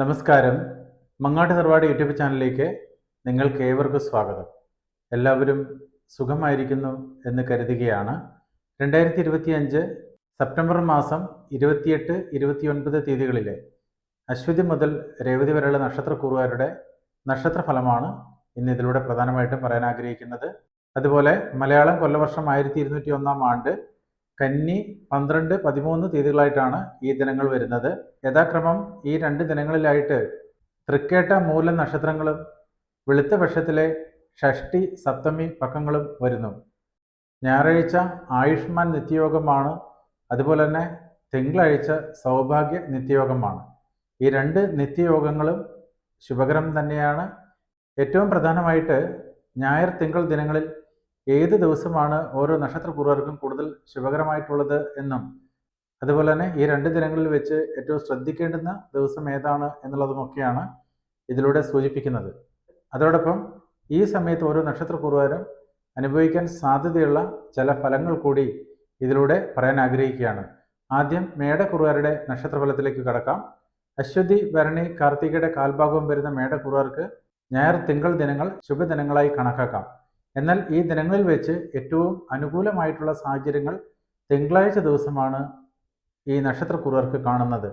നമസ്കാരം. മങ്ങാട്ട് തറവാട് യൂട്യൂബ് ചാനലിലേക്ക് നിങ്ങൾക്ക് ഏവർക്കും സ്വാഗതം. എല്ലാവരും സുഖമായിരിക്കുന്നു എന്ന് കരുതുകയാണ്. രണ്ടായിരത്തി ഇരുപത്തി അഞ്ച് സെപ്റ്റംബർ മാസം ഇരുപത്തിയെട്ട് ഇരുപത്തിയൊൻപത് തീയതികളിലെ അശ്വതി മുതൽ രേവതി വരെയുള്ള നക്ഷത്രക്കൂറുകാരുടെ നക്ഷത്രഫലമാണ് ഇന്ന് ഇതിലൂടെ പ്രധാനമായിട്ടും പറയാൻ ആഗ്രഹിക്കുന്നത് അതുപോലെ മലയാളം കൊല്ലവർഷം ആയിരത്തി ഇരുന്നൂറ്റി ഒന്നാം ആണ്ട് കന്നി പന്ത്രണ്ട് പതിമൂന്ന് തീയതികളായിട്ടാണ് ഈ ദിനങ്ങൾ വരുന്നത്. യഥാക്രമം ഈ രണ്ട് ദിനങ്ങളിലായിട്ട് തൃക്കേട്ട മൂലം നക്ഷത്രങ്ങളും വെളുത്ത പക്ഷത്തിലെ ഷഷ്ടി സപ്തമി പക്കങ്ങളും വരുന്നു. ഞായറാഴ്ച ആയുഷ്മാൻ നിത്യയോഗമാണ്. അതുപോലെ തന്നെ തിങ്കളാഴ്ച സൗഭാഗ്യ നിത്യയോഗമാണ്. ഈ രണ്ട് നിത്യയോഗങ്ങളും ശുഭകരം തന്നെയാണ്. ഏറ്റവും പ്രധാനമായിട്ട് ഞായർ തിങ്കൾ ദിനങ്ങളിൽ ഏത് ദിവസമാണ് ഓരോ നക്ഷത്രപൂർവർക്കും കൂടുതൽ ശുഭകരമായിട്ടുള്ളത് എന്നും അതുപോലെ തന്നെ ഈ രണ്ട് ദിനങ്ങളിൽ വെച്ച് ഏറ്റവും ശ്രദ്ധിക്കേണ്ടുന്ന ദിവസം ഏതാണ് എന്നുള്ളതുമൊക്കെയാണ് ഇതിലൂടെ സൂചിപ്പിക്കുന്നത്. അതോടൊപ്പം ഈ സമയത്ത് ഓരോ നക്ഷത്രപൂർവരും അനുഭവിക്കാൻ സാധ്യതയുള്ള ചില ഫലങ്ങൾ കൂടി ഇതിലൂടെ പറയാൻ ആഗ്രഹിക്കുകയാണ്. ആദ്യം മേടക്കുറുകാരുടെ നക്ഷത്രഫലത്തിലേക്ക് കടക്കാം. അശ്വതി ഭരണി കാർത്തികയുടെ കാൽഭാഗവും വരുന്ന മേടക്കുറുകാർക്ക് ഞായർ തിങ്കൾ ദിനങ്ങൾ ശുഭദിനങ്ങളായി കണക്കാക്കാം. എന്നാൽ ഈ ദിനങ്ങളിൽ വെച്ച് ഏറ്റവും അനുകൂലമായിട്ടുള്ള സാഹചര്യങ്ങൾ തിങ്കളാഴ്ച ദിവസമാണ് ഈ നക്ഷത്രക്കുറുവർക്ക് കാണുന്നത്.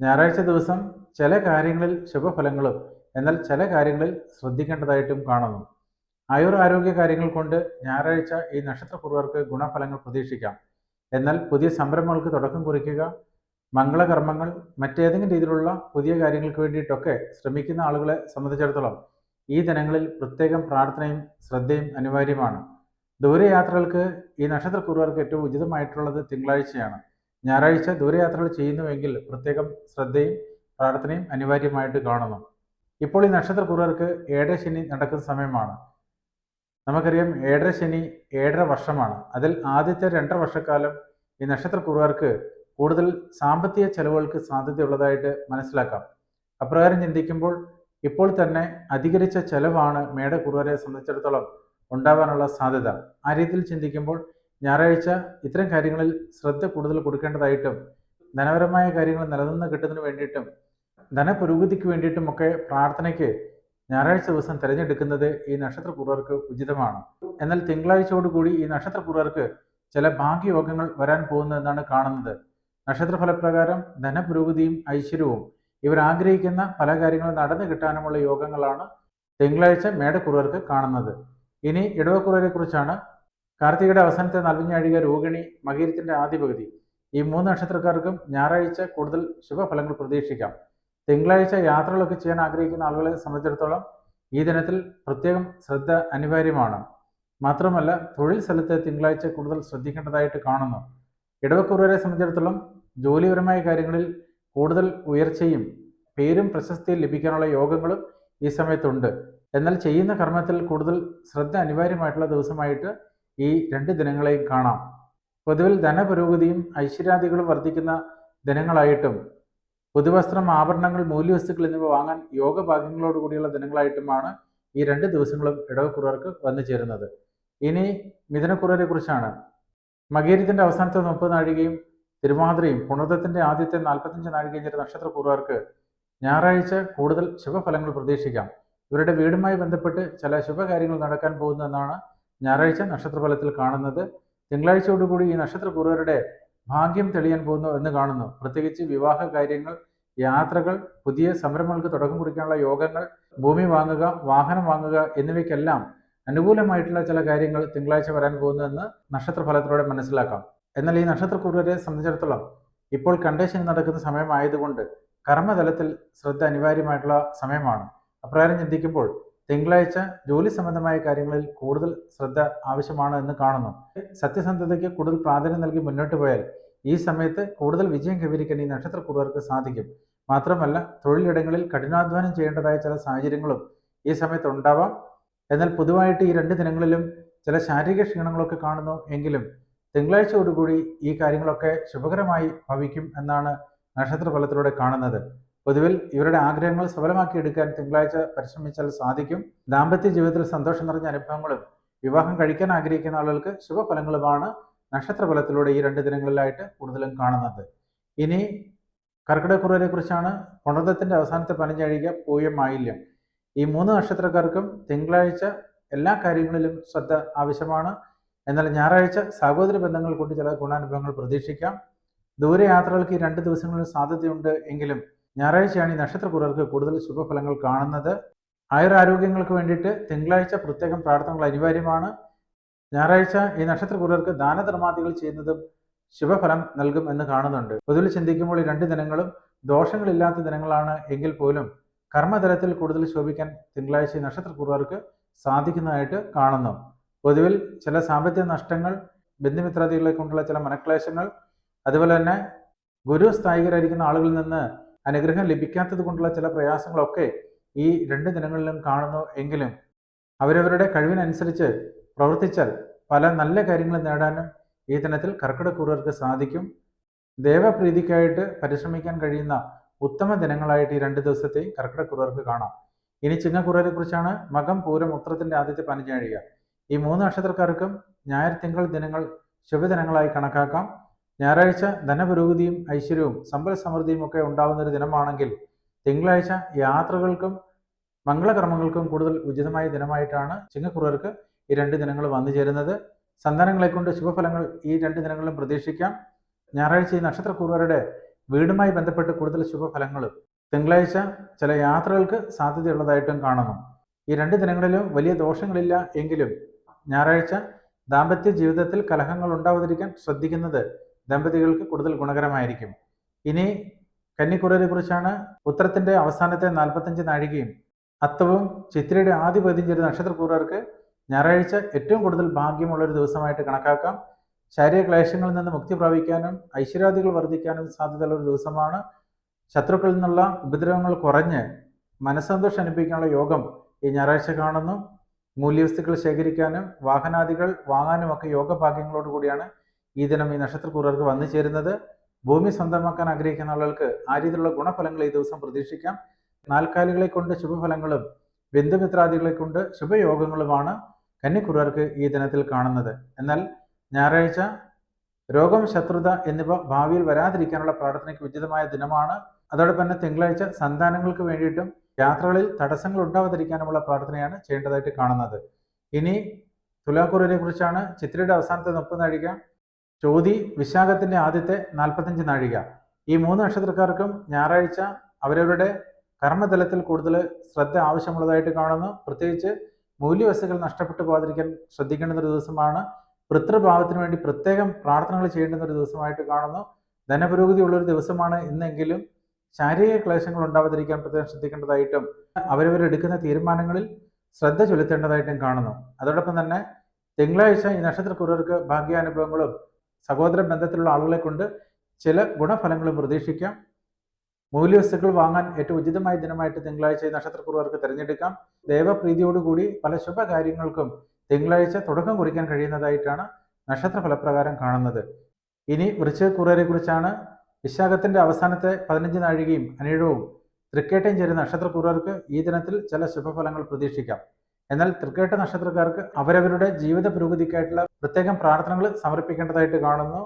ഞായറാഴ്ച ദിവസം ചില കാര്യങ്ങളിൽ ശുഭഫലങ്ങളും എന്നാൽ ചില കാര്യങ്ങളിൽ ശ്രദ്ധിക്കേണ്ടതായിട്ടും കാണുന്നു. ആയുർ ആരോഗ്യ കാര്യങ്ങൾ കൊണ്ട് ഞായറാഴ്ച ഈ നക്ഷത്രക്കുറുവർക്ക് ഗുണഫലങ്ങൾ പ്രതീക്ഷിക്കാം. എന്നാൽ പുതിയ സംരംഭങ്ങൾക്ക് തുടക്കം കുറിക്കുക മംഗളകർമ്മങ്ങൾ മറ്റേതെങ്കിലും രീതിയിലുള്ള പുതിയ കാര്യങ്ങൾക്ക് വേണ്ടിയിട്ടൊക്കെ ശ്രമിക്കുന്ന ആളുകളെ സംബന്ധിച്ചിടത്തോളം ഈ ദിനങ്ങളിൽ പ്രത്യേകം പ്രാർത്ഥനയും ശ്രദ്ധയും അനിവാര്യമാണ്. ദൂരയാത്രകൾക്ക് ഈ നക്ഷത്രക്കുറുവർക്ക് ഏറ്റവും ഉചിതമായിട്ടുള്ളത് തിങ്കളാഴ്ചയാണ്. ഞായറാഴ്ച ദൂരയാത്രകൾ ചെയ്യുന്നുവെങ്കിൽ പ്രത്യേകം ശ്രദ്ധയും പ്രാർത്ഥനയും അനിവാര്യമായിട്ട് കാണുന്നു. ഇപ്പോൾ ഈ നക്ഷത്രക്കുറുവർക്ക് ഏഴര ശനി നടക്കുന്ന സമയമാണ്. നമുക്കറിയാം ഏഴര ശനി ഏഴര വർഷമാണ്. അതിൽ ആദ്യത്തെ രണ്ടര വർഷക്കാലം ഈ നക്ഷത്രക്കുറുവർക്ക് കൂടുതൽ സാമ്പത്തിക ചെലവുകൾക്ക് സാധ്യതയുള്ളതായിട്ട് മനസ്സിലാക്കാം. അപ്രകാരം ചിന്തിക്കുമ്പോൾ ഇപ്പോൾ തന്നെ അധികരിച്ച ചെലവാണ് മേടക്കുറുവരെ സംബന്ധിച്ചിടത്തോളം ഉണ്ടാവാനുള്ള സാധ്യത. ആ രീതിയിൽ ചിന്തിക്കുമ്പോൾ ഞായറാഴ്ച ഇത്തരം കാര്യങ്ങളിൽ ശ്രദ്ധ കൂടുതൽ കൊടുക്കേണ്ടതായിട്ടും ധനപരമായ കാര്യങ്ങൾ നിലനിന്ന് കിട്ടുന്നതിന് വേണ്ടിയിട്ടും ധനപുരോഗതിക്ക് വേണ്ടിയിട്ടും ഒക്കെ പ്രാർത്ഥനയ്ക്ക് ഞായറാഴ്ച ദിവസം തിരഞ്ഞെടുക്കുന്നത് ഈ നക്ഷത്രപൂർവർക്ക് ഉചിതമാണ്. എന്നാൽ തിങ്കളാഴ്ചയോടുകൂടി ഈ നക്ഷത്രപൂർവർക്ക് ചില ഭാഗ്യയോഗങ്ങൾ വരാൻ പോകുന്നതെന്നാണ് കാണുന്നത്. നക്ഷത്രഫലപ്രകാരം ധനപുരോഗതിയും ഐശ്വര്യവും ഇവർ ആഗ്രഹിക്കുന്ന പല കാര്യങ്ങളും നടന്നു കിട്ടാനുമുള്ള യോഗങ്ങളാണ് തിങ്കളാഴ്ച മേടക്കുറവർക്ക് കാണുന്നത്. ഇനി ഇടവക്കുറവരെ കുറിച്ചാണ് കാർത്തികയുടെ അവസാനത്തെ നൽവിഞ്ഞാഴിക രോഹിണി മകീരത്തിന്റെ ആദ്യ പകുതി ഈ മൂന്ന് നക്ഷത്രക്കാർക്കും ഞായറാഴ്ച കൂടുതൽ ശുഭഫലങ്ങൾ പ്രതീക്ഷിക്കാം. തിങ്കളാഴ്ച യാത്രകളൊക്കെ ചെയ്യാൻ ആഗ്രഹിക്കുന്ന ആളുകളെ സംബന്ധിച്ചിടത്തോളം ഈ ദിനത്തിൽ പ്രത്യേകം ശ്രദ്ധ അനിവാര്യമാണ്. മാത്രമല്ല തൊഴിൽ സ്ഥലത്ത് തിങ്കളാഴ്ച കൂടുതൽ ശ്രദ്ധിക്കേണ്ടതായിട്ട് കാണുന്നു. ഇടവക്കുറവരെ സംബന്ധിച്ചിടത്തോളം ജോലിപരമായ കാര്യങ്ങളിൽ കൂടുതൽ ഉയർച്ചയും പേരും പ്രശസ്തിയും ലഭിക്കാനുള്ള യോഗങ്ങളും ഈ സമയത്തുണ്ട്. എന്നാൽ ചെയ്യുന്ന കർമ്മത്തിൽ കൂടുതൽ ശ്രദ്ധ അനിവാര്യമായിട്ടുള്ള ദിവസമായിട്ട് ഈ രണ്ട് ദിനങ്ങളെയും കാണാം. പൊതുവിൽ ധനപുരോഗതിയും ഐശ്വര്യാദികളും വർദ്ധിക്കുന്ന ദിനങ്ങളായിട്ടും പുതുവസ്ത്രം ആഭരണങ്ങൾ മൂല്യവസ്തുക്കൾ എന്നിവ വാങ്ങാൻ യോഗഭാഗ്യങ്ങളോട് കൂടിയുള്ള ദിനങ്ങളായിട്ടുമാണ് ഈ രണ്ട് ദിവസങ്ങളും ഇടവക്കുറവർക്ക് വന്നു ചേരുന്നത്. ഇനി മിഥുനക്കുറവരെ കുറിച്ചാണ്. മകേരിത്തിന്റെ അവസാനത്തെ മുപ്പത് നാഴികയും തിരുവാതിരയും പുണർദത്തിന്റെ ആദ്യത്തെ നാൽപ്പത്തഞ്ച് നാഴികയും നക്ഷത്ര നക്ഷത്രപൂർവർക്ക് ഞായറാഴ്ച കൂടുതൽ ശുഭഫലങ്ങൾ പ്രതീക്ഷിക്കാം. ഇവരുടെ വീടുമായി ബന്ധപ്പെട്ട് ചില ശുഭകാര്യങ്ങൾ നടക്കാൻ പോകുന്നതെന്നാണ് ഞായറാഴ്ച നക്ഷത്രഫലത്തിൽ കാണുന്നത്. തിങ്കളാഴ്ചയോടുകൂടി ഈ നക്ഷത്രപൂർവരുടെ ഭാഗ്യം തെളിയാൻ പോകുന്നു എന്ന് കാണുന്നു. പ്രത്യേകിച്ച് വിവാഹ കാര്യങ്ങൾ യാത്രകൾ പുതിയ സംരംഭങ്ങൾക്ക് തുടക്കം കുറിക്കാനുള്ള യോഗങ്ങൾ ഭൂമി വാങ്ങുക വാഹനം വാങ്ങുക എന്നിവയ്ക്കെല്ലാം അനുകൂലമായിട്ടുള്ള ചില കാര്യങ്ങൾ തിങ്കളാഴ്ച വരാൻ പോകുന്നു എന്ന് നക്ഷത്രഫലത്തിലൂടെ മനസ്സിലാക്കാം. എന്നാൽ ഈ നക്ഷത്രക്കുറുവരെ സംബന്ധിച്ചിടത്തോളം ഇപ്പോൾ കണ്ടേഷൻ നടക്കുന്ന സമയമായതുകൊണ്ട് കർമ്മതലത്തിൽ ശ്രദ്ധ അനിവാര്യമായിട്ടുള്ള സമയമാണ്. അപ്രകാരം ചിന്തിക്കുമ്പോൾ തിങ്കളാഴ്ച ജോലി സംബന്ധമായ കാര്യങ്ങളിൽ കൂടുതൽ ശ്രദ്ധ ആവശ്യമാണ് എന്ന് കാണുന്നു. സത്യസന്ധതയ്ക്ക് കൂടുതൽ പ്രാധാന്യം നൽകി മുന്നോട്ട് പോയാൽ ഈ സമയത്ത് കൂടുതൽ വിജയം കൈവരിക്കാൻ ഈ നക്ഷത്രക്കുറുവർക്ക് സാധിക്കും. മാത്രമല്ല തൊഴിലിടങ്ങളിൽ കഠിനാധ്വാനം ചെയ്യേണ്ടതായ ചില സാഹചര്യങ്ങളും ഈ സമയത്ത് ഉണ്ടാവാം. എന്നാൽ പൊതുവായിട്ട് ഈ രണ്ട് ദിനങ്ങളിലും ചില ശാരീരിക ക്ഷീണങ്ങളൊക്കെ കാണുന്നു എങ്കിലും തിങ്കളാഴ്ചയോടുകൂടി ഈ കാര്യങ്ങളൊക്കെ ശുഭകരമായി ഭവിക്കും എന്നാണ് നക്ഷത്രഫലത്തിലൂടെ കാണുന്നത്. പൊതുവിൽ ഇവരുടെ ആഗ്രഹങ്ങൾ സഫലമാക്കിയെടുക്കാൻ തിങ്കളാഴ്ച പരിശ്രമിച്ചാൽ സാധിക്കും. ദാമ്പത്യ ജീവിതത്തിൽ സന്തോഷം നിറഞ്ഞ അനുഭവങ്ങളും വിവാഹം കഴിക്കാൻ ആഗ്രഹിക്കുന്ന ആളുകൾക്ക് ശുഭഫലങ്ങളുമാണ് നക്ഷത്രഫലത്തിലൂടെ ഈ രണ്ട് ദിനങ്ങളിലായിട്ട് കൂടുതലും കാണുന്നത്. ഇനി കർക്കിടക്കുറവിനെ കുറിച്ചാണ് പുണർദത്തിന്റെ അവസാനത്തെ പതിനഞ്ചഴിക പൂയം ആയില്യം ഈ മൂന്ന് നക്ഷത്രക്കാർക്കും തിങ്കളാഴ്ച എല്ലാ കാര്യങ്ങളിലും ശ്രദ്ധ ആവശ്യമാണ്. എന്നാൽ ഞായറാഴ്ച സഹോദര ബന്ധങ്ങൾ കൊണ്ട് ചില ഗുണാനുഭവങ്ങൾ പ്രതീക്ഷിക്കാം. ദൂരയാത്രകൾക്ക് ഈ രണ്ട് ദിവസങ്ങളിൽ സാധ്യതയുണ്ട് എങ്കിലും ഞായറാഴ്ചയാണ് ഈ നക്ഷത്രക്കുറർക്ക് കൂടുതൽ ശുഭഫലങ്ങൾ കാണുന്നത്. ആയുരാരോഗ്യങ്ങൾക്ക് വേണ്ടിയിട്ട് തിങ്കളാഴ്ച പ്രത്യേകം പ്രാർത്ഥനകൾ അനിവാര്യമാണ്. ഞായറാഴ്ച ഈ നക്ഷത്രക്കുറർക്ക് ദാനധർമാദികൾ ചെയ്യുന്നതും ശുഭഫലം നൽകും എന്ന് കാണുന്നുണ്ട്. പൊതുവിൽ ചിന്തിക്കുമ്പോൾ ഈ രണ്ട് ദിനങ്ങളും ദോഷങ്ങളില്ലാത്ത ദിനങ്ങളാണ് എങ്കിൽ പോലും കർമ്മതലത്തിൽ കൂടുതൽ ശോഭിക്കാൻ തിങ്കളാഴ്ച നക്ഷത്രക്കുറവർക്ക് സാധിക്കുന്നതായിട്ട് കാണുന്നു. പൊതുവിൽ ചില സാമ്പത്തിക നഷ്ടങ്ങൾ ബന്ധുമിത്രാദികളെ കൊണ്ടുള്ള ചില മനക്ലേശങ്ങൾ അതുപോലെ തന്നെ ഗുരു സ്ഥായികരായിരിക്കുന്ന ആളുകളിൽ നിന്ന് അനുഗ്രഹം ലഭിക്കാത്തത് കൊണ്ടുള്ള ചില പ്രയാസങ്ങളൊക്കെ ഈ രണ്ട് ദിനങ്ങളിലും കാണുന്നു എങ്കിലും അവരവരുടെ കഴിവിനനുസരിച്ച് പ്രവർത്തിച്ചാൽ പല നല്ല കാര്യങ്ങൾ നേടാനും ഈ ദിനത്തിൽ കർക്കിടക്കൂറുകാർക്ക് സാധിക്കും. ദേവപ്രീതിക്കായിട്ട് പരിശ്രമിക്കാൻ കഴിയുന്ന ഉത്തമ ദിനങ്ങളായിട്ട് ഈ രണ്ട് ദിവസത്തെയും കർക്കിടക്കൂറുകാർക്ക് കാണാം. ഇനി ചിങ്ങക്കുറവരെ കുറിച്ചാണ് മകം പൂരം ഉത്രത്തിന്റെ ആദ്യത്തെ പതിനഞ്ചാഴിക ഈ മൂന്ന് നക്ഷത്രക്കാർക്കും ഞായർ തിങ്കൾ ദിനങ്ങൾ ശുഭദിനങ്ങളായി കണക്കാക്കാം. ഞായറാഴ്ച ധനപുരോഗതിയും ഐശ്വര്യവും സമ്പൽ സമൃദ്ധിയും ഒക്കെ ഉണ്ടാകുന്ന ഒരു ദിനമാണെങ്കിൽ തിങ്കളാഴ്ച യാത്രകൾക്കും മംഗളകർമ്മങ്ങൾക്കും കൂടുതൽ ഉചിതമായ ദിനമായിട്ടാണ് ചിങ്ങക്കുറവർക്ക് ഈ രണ്ട് ദിനങ്ങൾ വന്നു ചേരുന്നത്. സന്താനങ്ങളെ കൊണ്ട് ശുഭഫലങ്ങൾ ഈ രണ്ട് ദിനങ്ങളിലും പ്രതീക്ഷിക്കാം. ഞായറാഴ്ച ഈ നക്ഷത്രക്കുറവരുടെ വീടുമായി ബന്ധപ്പെട്ട് കൂടുതൽ ശുഭഫലങ്ങളും തിങ്കളാഴ്ച ചില യാത്രകൾക്ക് സാധ്യതയുള്ളതായിട്ടും കാണുന്നു. ഈ രണ്ട് ദിനങ്ങളിലും വലിയ ദോഷങ്ങളില്ല എങ്കിലും ഞായറാഴ്ച ദാമ്പത്യ ജീവിതത്തിൽ കലഹങ്ങൾ ഉണ്ടാവാതിരിക്കാൻ ശ്രദ്ധിക്കുന്നത് ദമ്പതികൾക്ക് കൂടുതൽ ഗുണകരമായിരിക്കും. ഇനി കന്നിക്കുറയെ കുറിച്ചാണ് ഉത്തരത്തിന്റെ അവസാനത്തെ നാൽപ്പത്തഞ്ച് നാഴികയും. അത്തവും ചിത്രയുടെ ആദ്യ പതിഞ്ചൊരു നക്ഷത്രക്കൂറർക്ക് ഞായറാഴ്ച ഏറ്റവും കൂടുതൽ ഭാഗ്യമുള്ള ഒരു ദിവസമായിട്ട് കണക്കാക്കാം. ശാരീരിക ക്ലേശങ്ങളിൽ നിന്ന് മുക്തി പ്രാപിക്കാനും ഐശ്വര്യാദികൾ വർദ്ധിക്കാനും സാധ്യതയുള്ള ഒരു ദിവസമാണ്. ശത്രുക്കളിൽ നിന്നുള്ള ഉപദ്രവങ്ങൾ കുറഞ്ഞ് മനസ്സന്തോഷം അനുഭവിക്കാനുള്ള യോഗം ഈ ഞായറാഴ്ച കാണുന്നു. മൂല്യവസ്തുക്കൾ ശേഖരിക്കാനും വാഹനാദികൾ വാങ്ങാനും ഒക്കെ യോഗഭാഗ്യങ്ങളോട് കൂടിയാണ് ഈ ദിനം ഈ നക്ഷത്രക്കൂറുകാർക്ക് വന്നു ചേരുന്നത്. ഭൂമി സ്വന്തമാക്കാൻ ആഗ്രഹിക്കുന്ന ആളുകൾക്ക് ആ രീതിയിലുള്ള ഗുണഫലങ്ങൾ ഈ ദിവസം പ്രതീക്ഷിക്കാം. നാൽക്കാലികളെ കൊണ്ട് ശുഭഫലങ്ങളും ബന്ധുമിത്രാദികളെ കൊണ്ട് ശുഭയോഗങ്ങളുമാണ് കന്നിക്കുറുകാർക്ക് ഈ ദിനത്തിൽ കാണുന്നത്. എന്നാൽ ഞായറാഴ്ച രോഗം ശത്രുത എന്നിവ ഭാവിയിൽ വരാതിരിക്കാനുള്ള പ്രാർത്ഥനയ്ക്ക് ഉചിതമായ ദിനമാണ്. അതോടൊപ്പം തന്നെ തിങ്കളാഴ്ച സന്താനങ്ങൾക്ക് വേണ്ടിയിട്ടും യാത്രകളിൽ തടസ്സങ്ങൾ ഉണ്ടാവാതിരിക്കാനുമുള്ള പ്രാർത്ഥനയാണ് ചെയ്യേണ്ടതായിട്ട് കാണുന്നത്. ഇനി തുലാക്കുറിനെ കുറിച്ചാണ് ചിത്രയുടെ അവസാനത്തെ മുപ്പത് നാഴിക. ചോതി വിശാഖത്തിന്റെ ആദ്യത്തെ നാൽപ്പത്തഞ്ച് നാഴിക. ഈ മൂന്ന് നക്ഷത്രക്കാർക്കും ഞായറാഴ്ച അവരവരുടെ കർമ്മതലത്തിൽ കൂടുതൽ ശ്രദ്ധ ആവശ്യമുള്ളതായിട്ട് കാണുന്നു. പ്രത്യേകിച്ച് മൂല്യവസ്തുക്കൾ നഷ്ടപ്പെട്ടു പോകാതിരിക്കാൻ ശ്രദ്ധിക്കേണ്ട ഒരു ദിവസമാണ്. പിതൃഭാവത്തിന് വേണ്ടി പ്രത്യേകം പ്രാർത്ഥനകൾ ചെയ്യേണ്ടുന്ന ഒരു ദിവസമായിട്ട് കാണുന്നു. ധനപുരോഗതി ഉള്ളൊരു ദിവസമാണ് ഇന്നെങ്കിലും. ശാരീരിക ക്ലേശങ്ങൾ ഉണ്ടാവാതിരിക്കാൻ പ്രത്യേകം ശ്രദ്ധിക്കേണ്ടതായിട്ടും അവരവരെടുക്കുന്ന തീരുമാനങ്ങളിൽ ശ്രദ്ധ ചെലുത്തേണ്ടതായിട്ടും കാണുന്നു. അതോടൊപ്പം തന്നെ തിങ്കളാഴ്ച ഈ നക്ഷത്രക്കുറവർക്ക് ഭാഗ്യാനുഭവങ്ങളും സഹോദര ബന്ധത്തിലുള്ള ആളുകളെ കൊണ്ട് ചില ഗുണഫലങ്ങളും പ്രതീക്ഷിക്കാം. മൂല്യവസ്തുക്കൾ വാങ്ങാൻ ഏറ്റവും ഉചിതമായ ദിനമായിട്ട് തിങ്കളാഴ്ച ഈ നക്ഷത്രക്കുറവർക്ക് തിരഞ്ഞെടുക്കാം. ദേവപ്രീതിയോടുകൂടി പല ശുഭകാര്യങ്ങൾക്കും തിങ്കളാഴ്ച തുടക്കം കുറിക്കാൻ കഴിയുന്നതായിട്ടാണ് നക്ഷത്ര ഫലപ്രകാരം കാണുന്നത്. ഇനി വൃശ്ചികക്കുറവരെ കുറിച്ചാണ് വിശാഖത്തിന്റെ അവസാനത്തെ പതിനഞ്ച് നാഴികയും അനിഴവും തൃക്കേട്ടയും ചേരുന്ന നക്ഷത്രപൂർവർക്ക് ഈ ദിനത്തിൽ ചില ശുഭഫലങ്ങൾ പ്രതീക്ഷിക്കാം. എന്നാൽ തൃക്കേട്ട നക്ഷത്രക്കാർക്ക് അവരവരുടെ ജീവിത പുരോഗതിക്കായിട്ടുള്ള പ്രത്യേകം പ്രാർത്ഥനകൾ സമർപ്പിക്കേണ്ടതായിട്ട് കാണുന്നു.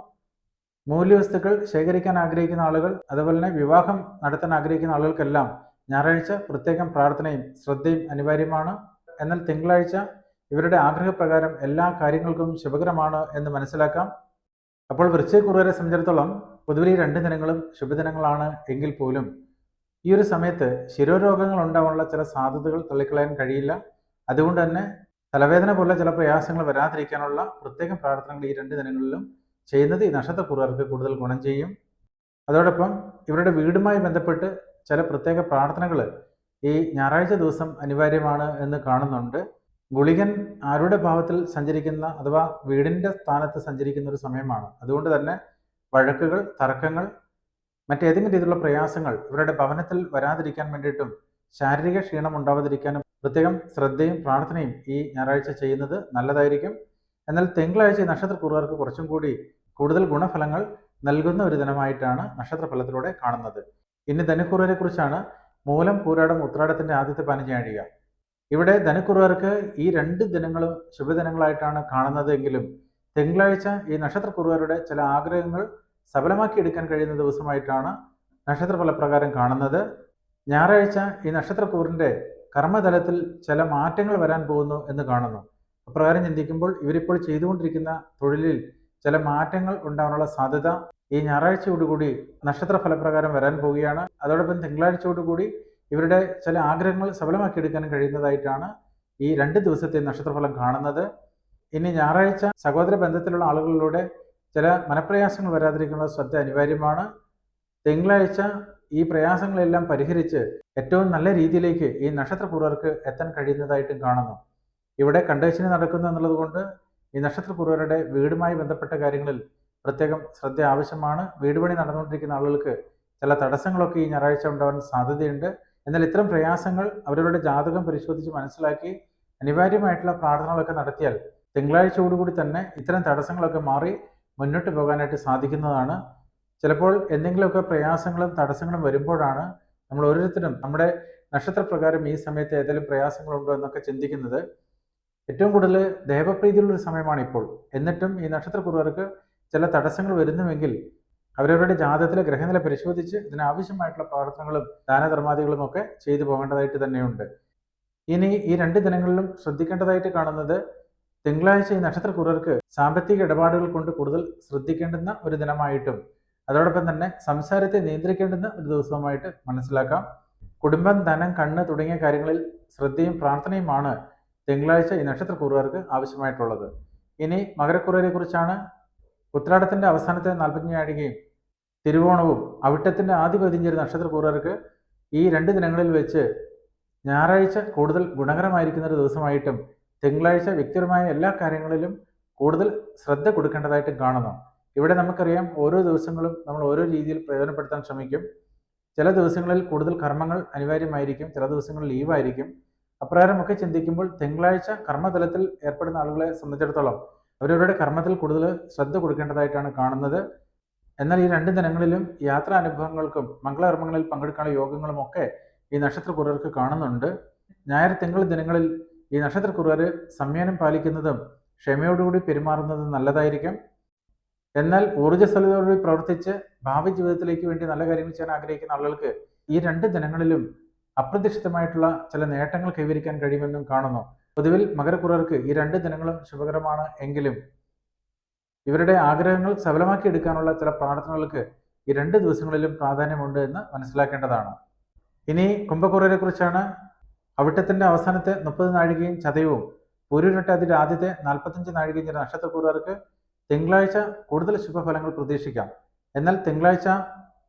മൂല്യവസ്തുക്കൾ ശേഖരിക്കാൻ ആഗ്രഹിക്കുന്ന ആളുകൾ അതുപോലെ തന്നെ വിവാഹം നടത്താൻ ആഗ്രഹിക്കുന്ന ആളുകൾക്കെല്ലാം ഞായറാഴ്ച പ്രത്യേകം പ്രാർത്ഥനയും ശ്രദ്ധയും അനിവാര്യമാണ്. എന്നാൽ തിങ്കളാഴ്ച ഇവരുടെ ആഗ്രഹപ്രകാരം എല്ലാ കാര്യങ്ങൾക്കും ശുഭകരമാണ് എന്ന് മനസ്സിലാക്കാം. അപ്പോൾ വൃശ്ചികക്കുറുവരെ സംബന്ധിച്ചിടത്തോളം പൊതുവിൽ ഈ രണ്ട് ദിനങ്ങളും ശുഭദിനങ്ങളാണ് എങ്കിൽ പോലും ഈ ഒരു സമയത്ത് ശിരോരോഗങ്ങൾ ഉണ്ടാവാനുള്ള ചില സാധ്യതകൾ തള്ളിക്കളയാൻ കഴിയില്ല. അതുകൊണ്ട് തന്നെ തലവേദന പോലുള്ള ചില പ്രയാസങ്ങൾ വരാതിരിക്കാനുള്ള പ്രത്യേകം പ്രാർത്ഥനകൾ ഈ രണ്ട് ദിനങ്ങളിലും ചെയ്യുന്നത് ഈ നക്ഷത്രക്കുറവർക്ക് കൂടുതൽ ഗുണം ചെയ്യും. അതോടൊപ്പം ഇവരുടെ വീടുമായി ബന്ധപ്പെട്ട് ചില പ്രത്യേക പ്രാർത്ഥനകൾ ഈ ഞായറാഴ്ച ദിവസം അനിവാര്യമാണ് എന്ന് കാണുന്നുണ്ട്. ഗുളികൻ ആരുടെ ഭാവത്തിൽ സഞ്ചരിക്കുന്ന അഥവാ വീടിന്റെ സ്ഥാനത്ത് സഞ്ചരിക്കുന്ന ഒരു സമയമാണ്. അതുകൊണ്ട് തന്നെ വഴക്കുകൾ തർക്കങ്ങൾ മറ്റേതെങ്കിലും രീതിയിലുള്ള പ്രയാസങ്ങൾ ഇവരുടെ ഭവനത്തിൽ വരാതിരിക്കാൻ വേണ്ടിയിട്ടും ശാരീരിക ക്ഷീണം ഉണ്ടാവാതിരിക്കാനും പ്രത്യേകം ശ്രദ്ധയും പ്രാർത്ഥനയും ഈ ഞായറാഴ്ച ചെയ്യുന്നത് നല്ലതായിരിക്കും. എന്നാൽ തിങ്കളാഴ്ച നക്ഷത്രക്കുറുകാർക്ക് കുറച്ചും കൂടി കൂടുതൽ ഗുണഫലങ്ങൾ നൽകുന്ന ഒരു ദിനമായിട്ടാണ് നക്ഷത്ര നക്ഷത്രഫലത്തിലൂടെ കാണുന്നത്. ഇനി ധനുക്കുറുവരെ കുറിച്ചാണ് മൂലം പൂരാടം ഉത്രാടത്തിന്റെ ആദ്യത്തെ പതിനഞ്ചാഴിക ഇവിടെ ധനുക്കുറുവർക്ക് ഈ രണ്ട് ദിനങ്ങളും ശുഭദിനങ്ങളായിട്ടാണ് കാണുന്നത് എങ്കിലും തിങ്കളാഴ്ച ഈ നക്ഷത്രക്കുറുകാരുടെ ചില ആഗ്രഹങ്ങൾ സഫലമാക്കി എടുക്കാൻ കഴിയുന്ന ദിവസമായിട്ടാണ് നക്ഷത്ര ഫലപ്രകാരം കാണുന്നത്. ഞായറാഴ്ച ഈ നക്ഷത്രക്കൂറിന്റെ കർമ്മതലത്തിൽ ചില മാറ്റങ്ങൾ വരാൻ പോകുന്നു എന്ന് കാണുന്നു. അപ്രകാരം ചിന്തിക്കുമ്പോൾ ഇവരിപ്പോൾ ചെയ്തുകൊണ്ടിരിക്കുന്ന തൊഴിലിൽ ചില മാറ്റങ്ങൾ ഉണ്ടാകാനുള്ള സാധ്യത ഈ ഞായറാഴ്ചയോടുകൂടി നക്ഷത്ര ഫലപ്രകാരം വരാൻ പോവുകയാണ്. അതോടൊപ്പം തിങ്കളാഴ്ചയോടുകൂടി ഇവരുടെ ചില ആഗ്രഹങ്ങൾ സഫലമാക്കിയെടുക്കാൻ കഴിയുന്നതായിട്ടാണ് ഈ രണ്ട് ദിവസത്തെ നക്ഷത്രഫലം കാണുന്നത്. ഇനി ഞായറാഴ്ച സഹോദര ബന്ധത്തിലുള്ള ആളുകളിലൂടെ ചില മനപ്രയാസങ്ങൾ വരാതിരിക്കാനുള്ള ശ്രദ്ധ അനിവാര്യമാണ്. തിങ്കളാഴ്ച ഈ പ്രയാസങ്ങളെല്ലാം പരിഹരിച്ച് ഏറ്റവും നല്ല രീതിയിലേക്ക് ഈ നക്ഷത്രപൂർവർക്ക് എത്താൻ കഴിയുന്നതായിട്ടും കാണുന്നു. ഇവിടെ കണ്ടേശനി നടക്കുന്നു എന്നുള്ളത് കൊണ്ട് ഈ നക്ഷത്രപൂർവരുടെ വീടുമായി ബന്ധപ്പെട്ട കാര്യങ്ങളിൽ പ്രത്യേകം ശ്രദ്ധ ആവശ്യമാണ്. വീട് പണി നടന്നുകൊണ്ടിരിക്കുന്ന ആളുകൾക്ക് ചില തടസ്സങ്ങളൊക്കെ ഈ ഞായറാഴ്ച ഉണ്ടാവാൻ സാധ്യതയുണ്ട്. എന്നാൽ ഇത്തരം പ്രയാസങ്ങൾ അവരവരുടെ ജാതകം പരിശോധിച്ച് മനസ്സിലാക്കി അനിവാര്യമായിട്ടുള്ള പ്രാർത്ഥനകളൊക്കെ നടത്തിയാൽ തിങ്കളാഴ്ചയോടുകൂടി തന്നെ ഇത്തരം തടസ്സങ്ങളൊക്കെ മാറി മുന്നോട്ട് പോകാനായിട്ട് സാധിക്കുന്നതാണ്. ചിലപ്പോൾ എന്തെങ്കിലുമൊക്കെ പ്രയാസങ്ങളും തടസ്സങ്ങളും വരുമ്പോഴാണ് നമ്മൾ ഓരോരുത്തരും നമ്മുടെ നക്ഷത്രപ്രകാരം ഈ സമയത്ത് ഏതെങ്കിലും പ്രയാസങ്ങളുണ്ടോ എന്നൊക്കെ ചിന്തിക്കുന്നത്. ഏറ്റവും കൂടുതൽ ദേവപ്രീതിയുള്ള ഒരു സമയമാണ് ഇപ്പോൾ എന്നിട്ടും ഈ നക്ഷത്രക്കുറുവർക്ക് ചില തടസ്സങ്ങൾ വരുന്നുവെങ്കിൽ അവരവരുടെ ജാതത്തിലെ ഗ്രഹനില പരിശോധിച്ച് ഇതിനാവശ്യമായിട്ടുള്ള പ്രാർത്ഥനകളും ദാനധർമാദികളും ഒക്കെ ചെയ്തു പോകേണ്ടതായിട്ട് തന്നെയുണ്ട്. ഇനി ഈ രണ്ട് ദിനങ്ങളിലും ശ്രദ്ധിക്കേണ്ടതായിട്ട് കാണുന്നത് തിങ്കളാഴ്ച ഈ നക്ഷത്രക്കുറർക്ക് സാമ്പത്തിക ഇടപാടുകൾ കൊണ്ട് കൂടുതൽ ശ്രദ്ധിക്കേണ്ടുന്ന ഒരു ദിനമായിട്ടും അതോടൊപ്പം തന്നെ സംസാരത്തെ നിയന്ത്രിക്കേണ്ടുന്ന ഒരു ദിവസവുമായിട്ട് മനസ്സിലാക്കാം. കുടുംബം ധനം കണ്ണ് തുടങ്ങിയ കാര്യങ്ങളിൽ ശ്രദ്ധയും പ്രാർത്ഥനയുമാണ് തിങ്കളാഴ്ച ഈ നക്ഷത്രക്കുറുകാർക്ക് ആവശ്യമായിട്ടുള്ളത്. ഇനി മകരക്കുറയെ കുറിച്ചാണ് ഉത്രാടത്തിന്റെ അവസാനത്തെ നാൽപ്പത്തി ആഴികയും തിരുവോണവും അവിട്ടത്തിന്റെ ആദ്യ പതിഞ്ചേരി നക്ഷത്രക്കൂറുകാർക്ക് ഈ രണ്ട് ദിനങ്ങളിൽ വെച്ച് ഞായറാഴ്ച കൂടുതൽ ഗുണകരമായിരിക്കുന്ന ഒരു ദിവസമായിട്ടും തിങ്കളാഴ്ച വ്യക്തിപരമായ എല്ലാ കാര്യങ്ങളിലും കൂടുതൽ ശ്രദ്ധ കൊടുക്കേണ്ടതായിട്ട് കാണുന്നു. ഇവിടെ നമുക്കറിയാം ഓരോ ദിവസങ്ങളും നമ്മൾ ഓരോ രീതിയിൽ പ്രയോജനപ്പെടുത്താൻ ശ്രമിക്കും. ചില ദിവസങ്ങളിൽ കൂടുതൽ കർമ്മങ്ങൾ അനിവാര്യമായിരിക്കും ചില ദിവസങ്ങളിൽ ലീവായിരിക്കും. അപ്രകാരമൊക്കെ ചിന്തിക്കുമ്പോൾ തിങ്കളാഴ്ച കർമ്മതലത്തിൽ ഏർപ്പെടുന്ന ആളുകളെ സംബന്ധിച്ചിടത്തോളം അവരവരുടെ കർമ്മത്തിൽ കൂടുതൽ ശ്രദ്ധ കൊടുക്കേണ്ടതായിട്ടാണ് കാണുന്നത്. എന്നാൽ ഈ രണ്ട് ദിനങ്ങളിലും യാത്രാ അനുഭവങ്ങൾക്കും മംഗളകർമ്മങ്ങളിൽ പങ്കെടുക്കാനുള്ള യോഗങ്ങളും ഒക്കെ ഈ നക്ഷത്രക്കുറവർക്ക് കാണുന്നുണ്ട്. ഞായർ തിങ്കൾ ദിനങ്ങളിൽ ഈ നക്ഷത്രക്കുറവർ സംയമനം പാലിക്കുന്നതും ക്ഷമയോടുകൂടി പെരുമാറുന്നതും നല്ലതായിരിക്കും. എന്നാൽ ഊർജസ്വലതയോടുകൂടി പ്രവർത്തിച്ച് ഭാവി ജീവിതത്തിലേക്ക് വേണ്ടി നല്ല കാര്യങ്ങൾ ചെയ്യാൻ ആഗ്രഹിക്കുന്ന ആളുകൾക്ക് ഈ രണ്ട് ദിനങ്ങളിലും അപ്രതീക്ഷിതമായിട്ടുള്ള ചില നേട്ടങ്ങൾ കൈവരിക്കാൻ കഴിയുമെന്നും കാണുന്നു. പൊതുവിൽ മകരക്കുറർക്ക് ഈ രണ്ട് ദിനങ്ങളും ശുഭകരമാണ് എങ്കിലും ഇവരുടെ ആഗ്രഹങ്ങൾ സഫലമാക്കി എടുക്കാനുള്ള ചില പ്രാർത്ഥനകൾക്ക് ഈ രണ്ട് ദിവസങ്ങളിലും പ്രാധാന്യമുണ്ട് എന്ന് മനസ്സിലാക്കേണ്ടതാണ്. ഇനി കുംഭക്കുറരെ കുറിച്ചാണ് അവിട്ടത്തിന്റെ അവസാനത്തെ മുപ്പത് നാഴികയും ചതയവും പൂരുരട്ടാതിയുടെ ആദ്യത്തെ നാൽപ്പത്തഞ്ച് നാഴികയും ചില നക്ഷത്രക്കൂറുകാർക്ക് തിങ്കളാഴ്ച കൂടുതൽ ശുഭഫലങ്ങൾ പ്രതീക്ഷിക്കാം. എന്നാൽ തിങ്കളാഴ്ച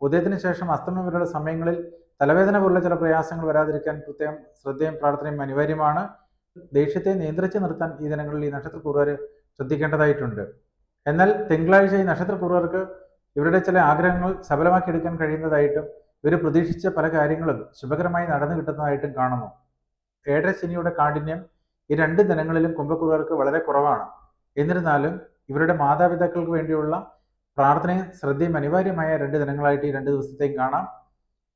ഉദയത്തിന് ശേഷം അസ്തമയം വരെയുള്ള സമയങ്ങളിൽ തലവേദന പോലുള്ള ചില പ്രയാസങ്ങൾ വരാതിരിക്കാൻ പ്രത്യേകം ശ്രദ്ധയും പ്രാർത്ഥനയും അനിവാര്യമാണ്. ദേഷ്യത്തെ നിയന്ത്രിച്ച് നിർത്താൻ ഈ ദിനങ്ങളിൽ ഈ നക്ഷത്രക്കൂറുകാർ ശ്രദ്ധിക്കേണ്ടതായിട്ടുണ്ട്. എന്നാൽ തിങ്കളാഴ്ച ഈ നക്ഷത്രക്കൂറുകാർക്ക് ഇവരുടെ ചില ആഗ്രഹങ്ങൾ സഫലമാക്കി എടുക്കാൻ കഴിയുന്നതായിട്ടും ഇവർ പ്രതീക്ഷിച്ച പല കാര്യങ്ങളും ശുഭകരമായി നടന്നു കിട്ടുന്നതായിട്ടും കാണുന്നു. ഏഴര ശനിയുടെ കാഠിന്യം ഈ രണ്ട് ദിനങ്ങളിലും കുംഭക്കൂറുകാർക്ക് വളരെ കുറവാണ്. എന്നിരുന്നാലും ഇവരുടെ മാതാപിതാക്കൾക്ക് വേണ്ടിയുള്ള പ്രാർത്ഥനയും ശ്രദ്ധയും അനിവാര്യമായ രണ്ട് ദിനങ്ങളായിട്ട് ഈ രണ്ട് ദിവസത്തെയും കാണാം.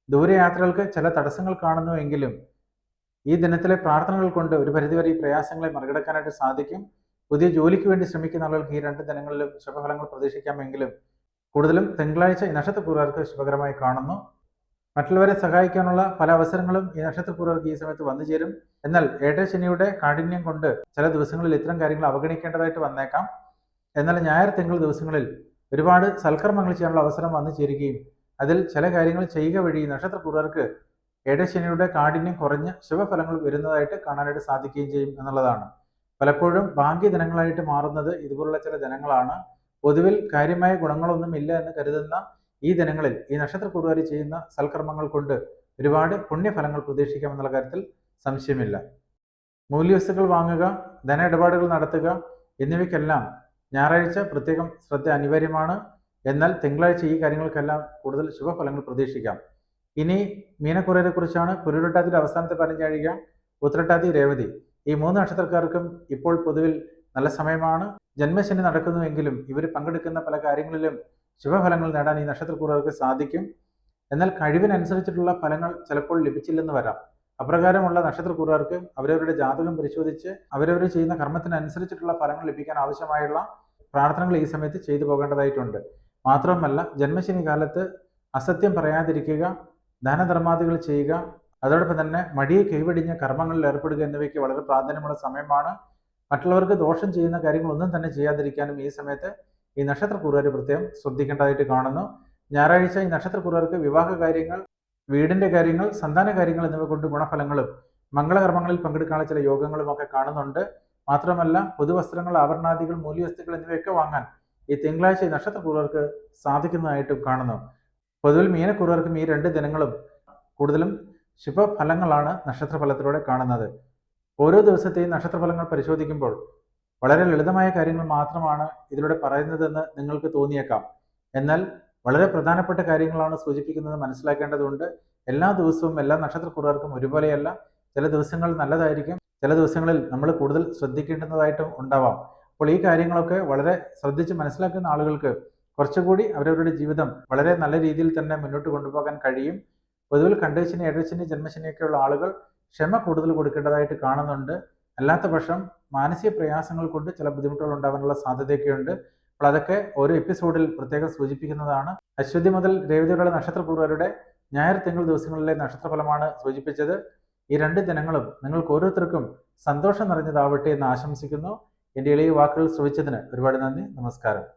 ദൂരയാത്രകൾക്ക് ചില തടസ്സങ്ങൾ കാണുന്നു എങ്കിലും ഈ ദിനത്തിലെ പ്രാർത്ഥനകൾ കൊണ്ട് ഒരു പരിധിവരെ ഈ പ്രയാസങ്ങളെ മറികടക്കാനായിട്ട് സാധിക്കും. പുതിയ ജോലിക്ക് വേണ്ടി ശ്രമിക്കുന്ന ആളുകൾക്ക് ഈ രണ്ട് ദിനങ്ങളിലും ശുഭഫലങ്ങൾ പ്രതീക്ഷിക്കാമെങ്കിലും കൂടുതലും തിങ്കളാഴ്ച ഈ നക്ഷത്രപൂർവർക്ക് ശുഭകരമായി കാണുന്നു. മറ്റുള്ളവരെ സഹായിക്കാനുള്ള പല അവസരങ്ങളും ഈ നക്ഷത്രപൂർവർക്ക് ഈ സമയത്ത് വന്നു ചേരും. എന്നാൽ ഏഴര ശനിയുടെ കാഠിന്യം കൊണ്ട് ചില ദിവസങ്ങളിൽ ഇത്തരം കാര്യങ്ങൾ അവഗണിക്കേണ്ടതായിട്ട് വന്നേക്കാം. എന്നാൽ ഞായർ തിങ്കൾ ദിവസങ്ങളിൽ ഒരുപാട് സൽക്കർമ്മങ്ങൾ ചെയ്യാനുള്ള അവസരം വന്നു ചേരുകയും അതിൽ ചില കാര്യങ്ങൾ ചെയ്യുക വഴി നക്ഷത്രപൂർവർക്ക് ഏഴശനിയുടെ കാഠിന്യം കുറഞ്ഞ് ശുഭഫലങ്ങൾ വരുന്നതായിട്ട് കാണാനായിട്ട് സാധിക്കുകയും ചെയ്യും എന്നുള്ളതാണ്. പലപ്പോഴും ഭാഗ്യദിനങ്ങളായിട്ട് മാറുന്നത് ഇതുപോലുള്ള ചില ദിനങ്ങളാണ്. പൊതുവിൽ കാര്യമായ ഗുണങ്ങളൊന്നും ഇല്ല എന്ന് കരുതുന്ന ഈ ദിനങ്ങളിൽ ഈ നക്ഷത്രപൂർവർ ചെയ്യുന്ന സൽക്കർമ്മങ്ങൾ കൊണ്ട് ഒരുപാട് പുണ്യഫലങ്ങൾ പ്രതീക്ഷിക്കാമെന്നുള്ള കാര്യത്തിൽ സംശയമില്ല. മൂല്യവസ്തുക്കൾ വാങ്ങുക ധന ഇടപാടുകൾ നടത്തുക എന്നിവയ്ക്കെല്ലാം ഞായറാഴ്ച പ്രത്യേകം ശ്രദ്ധ അനിവാര്യമാണ്. എന്നാൽ തിങ്കളാഴ്ച ഈ കാര്യങ്ങൾക്കെല്ലാം കൂടുതൽ ശുഭഫലങ്ങൾ പ്രതീക്ഷിക്കാം. ഇനി മീനക്കുറയെ കുറിച്ചാണ് പുരുരട്ടാതിയുടെ അവസാനത്തെ പതിനഞ്ചാഴിക ഉത്രട്ടാതി രേവതി. ഈ മൂന്ന് നക്ഷത്രക്കാർക്കും ഇപ്പോൾ പൊതുവിൽ നല്ല സമയമാണ്. ജന്മശനി നടക്കുന്നുവെങ്കിലും ഇവർ പങ്കെടുക്കുന്ന പല കാര്യങ്ങളിലും ശുഭഫലങ്ങൾ നേടാൻ ഈ നക്ഷത്രക്കൂറുകാർക്ക് സാധിക്കും. എന്നാൽ കഴിവിനനുസരിച്ചിട്ടുള്ള ഫലങ്ങൾ ചിലപ്പോൾ ലഭിച്ചില്ലെന്ന് വരാം. അപ്രകാരമുള്ള നക്ഷത്രക്കൂറുകാർക്ക് അവരവരുടെ ജാതകം പരിശോധിച്ച് അവരവർ ചെയ്യുന്ന കർമ്മത്തിനനുസരിച്ചിട്ടുള്ള ഫലങ്ങൾ ലഭിക്കാൻ ആവശ്യമായുള്ള പ്രാർത്ഥനകൾ ഈ സമയത്ത് ചെയ്തു പോകേണ്ടതായിട്ടുണ്ട്. മാത്രമല്ല ജന്മശനി കാലത്ത് അസത്യം പറയാതിരിക്കുക ദാനധർമാദികൾ ചെയ്യുക അതോടൊപ്പം തന്നെ മടിയെ കൈവടിഞ്ഞ കർമ്മങ്ങളിൽ ഏർപ്പെടുക എന്നിവയ്ക്ക് വളരെ പ്രാധാന്യമുള്ള സമയമാണ്. മറ്റുള്ളവർക്ക് ദോഷം ചെയ്യുന്ന കാര്യങ്ങളൊന്നും തന്നെ ചെയ്യാതിരിക്കാനും ഈ സമയത്ത് ഈ നക്ഷത്രക്കൂറുകാർ പ്രത്യേകം ശ്രദ്ധിക്കേണ്ടതായിട്ട് കാണുന്നു. ഞായറാഴ്ച ഈ നക്ഷത്രക്കൂറുകാർക്ക് വിവാഹ കാര്യങ്ങൾ വീടിന്റെ കാര്യങ്ങൾ സന്താന കാര്യങ്ങൾ എന്നിവ കൊണ്ട് ഗുണഫലങ്ങളും മംഗളകർമ്മങ്ങളിൽ പങ്കെടുക്കാനുള്ള ചില യോഗങ്ങളും ഒക്കെ കാണുന്നുണ്ട്. മാത്രമല്ല പുതുവസ്ത്രങ്ങൾ ആഭരണാദികൾ മൂല്യവസ്തുക്കൾ എന്നിവയൊക്കെ വാങ്ങാൻ ഈ തിങ്കളാഴ്ച ഈ നക്ഷത്രക്കൂറുകാർക്ക് സാധിക്കുന്നതായിട്ടും കാണുന്നു. പൊതുവിൽ മീനക്കൂറുകാർക്കും ഈ രണ്ട് ദിനങ്ങളും കൂടുതലും ശുഭഫലങ്ങളാണ് നക്ഷത്രഫലത്തിലൂടെ കാണുന്നത്. ഓരോ ദിവസത്തെയും നക്ഷത്രഫലങ്ങൾ പരിശോധിക്കുമ്പോൾ വളരെ ലളിതമായ കാര്യങ്ങൾ മാത്രമാണ് ഇതിലൂടെ പറയുന്നതെന്ന് നിങ്ങൾക്ക് തോന്നിയേക്കാം. എന്നാൽ വളരെ പ്രധാനപ്പെട്ട കാര്യങ്ങളാണ് സൂചിപ്പിക്കുന്നത് മനസ്സിലാക്കേണ്ടതുണ്ട്. എല്ലാ ദിവസവും എല്ലാ നക്ഷത്രക്കുറവർക്കും ഒരുപോലെയല്ല. ചില ദിവസങ്ങൾ നല്ലതായിരിക്കും ചില ദിവസങ്ങളിൽ നമ്മൾ കൂടുതൽ ശ്രദ്ധിക്കേണ്ടതായിട്ടും ഉണ്ടാവാം. അപ്പോൾ ഈ കാര്യങ്ങളൊക്കെ വളരെ ശ്രദ്ധിച്ച് മനസ്സിലാക്കുന്ന ആളുകൾക്ക് കുറച്ചുകൂടി അവരവരുടെ ജീവിതം വളരെ നല്ല രീതിയിൽ തന്നെ മുന്നോട്ട് കൊണ്ടുപോകാൻ കഴിയും. പൊതുവിൽ കണ്ടശനി ഏഴശനി ജന്മശനിയൊക്കെയുള്ള ആളുകൾ ക്ഷമ കൂടുതൽ കൊടുക്കേണ്ടതായിട്ട് കാണുന്നുണ്ട്. അല്ലാത്ത പക്ഷം മാനസിക പ്രയാസങ്ങൾ കൊണ്ട് ചില ബുദ്ധിമുട്ടുകൾ ഉണ്ടാകാനുള്ള സാധ്യതയൊക്കെയുണ്ട്. അപ്പോൾ അതൊക്കെ ഓരോ എപ്പിസോഡിൽ പ്രത്യേകം സൂചിപ്പിക്കുന്നതാണ്. അശ്വതി മുതൽ രേവതിയുള്ള നക്ഷത്രപൂർവരുടെ ഞായർ തിങ്കൾ ദിവസങ്ങളിലെ നക്ഷത്രഫലമാണ് സൂചിപ്പിച്ചത്. ഈ രണ്ട് ദിനങ്ങളും നിങ്ങൾക്ക് ഓരോരുത്തർക്കും സന്തോഷം നിറഞ്ഞതാവട്ടെ എന്ന് ആശംസിക്കുന്നു. എന്റെ എളിയ വാക്കുകൾ ശ്രവിച്ചതിന് ഒരുപാട് നന്ദി. നമസ്കാരം.